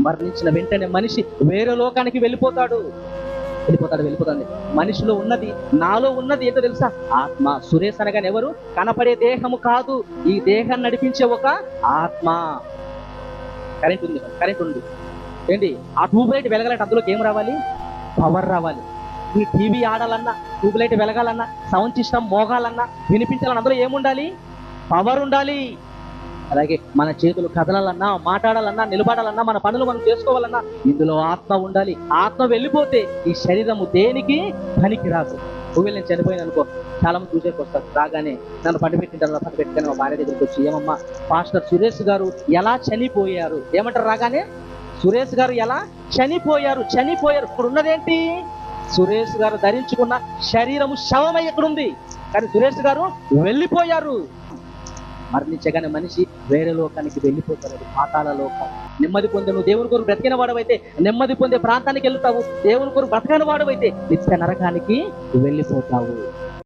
మరణించిన వెంటనే మనిషి వేరే లోకానికి వెళ్ళిపోతాడు. వెళ్ళిపోతాడు వెళ్ళిపోతాడు. మనిషిలో ఉన్నది నాలో ఉన్నది ఏంటో తెలుసా? ఆత్మ. సురేష్ అనగానే ఎవరు? కనపడే దేహము కాదు. ఈ దేహాన్ని నడిపించే ఒక ఆత్మ. కరెంట్ ఉంది కరెంట్ ఉంది. ఏంటి? ఆ ట్యూబ్ లైట్ వెలగాలంటే అందులోకి ఏం రావాలి? పవర్ రావాలి. ఈ టీవీ ఆడాలన్నా ట్యూబ్ లైట్ వెలగాలన్నా సౌండ్ సిస్టమ్ మోగాలన్నా వినిపించాలన్నా అందులో ఏముండాలి? పవర్ ఉండాలి. అలాగే మన చేతులు కదలాలన్నా మాట్లాడాలన్నా నిలబడాలన్నా మన పనులు మనం చేసుకోవాలన్నా ఇందులో ఆత్మ ఉండాలి. ఆత్మ వెళ్ళిపోతే ఈ శరీరము దేనికి? పనికి రాదు ఒకవేళ నేను చనిపోయాను అనుకో చాలా మంది చూసేకి వస్తారు. రాగానే నన్ను పండు పెట్టిన మా భార్య దగ్గరికి వచ్చి ఏమమ్మా పాస్టర్ సురేష్ గారు ఎలా చనిపోయారు? ఏమంటారు రాగానే? సురేష్ గారు ఎలా చనిపోయారు చనిపోయారు. ఇప్పుడు ఉన్నదేంటి సురేష్ గారు ధరించుకున్న శరీరము శవమై ఎక్కడుంది? కానీ సురేష్ గారు వెళ్ళిపోయారు. మరణించగానే మనిషి వేరే లోకానికి వెళ్ళిపోతాడు అది పాతాల లోకం. నెమ్మది పొందే నువ్వు దేవుని కొరకు బ్రతికిన వాడవైతే నెమ్మది పొందే ప్రాంతానికి వెళ్తావు. దేవుని కొరకు బ్రతకని వాడవైతే నిత్య నరకానికి వెళ్ళిపోతావు.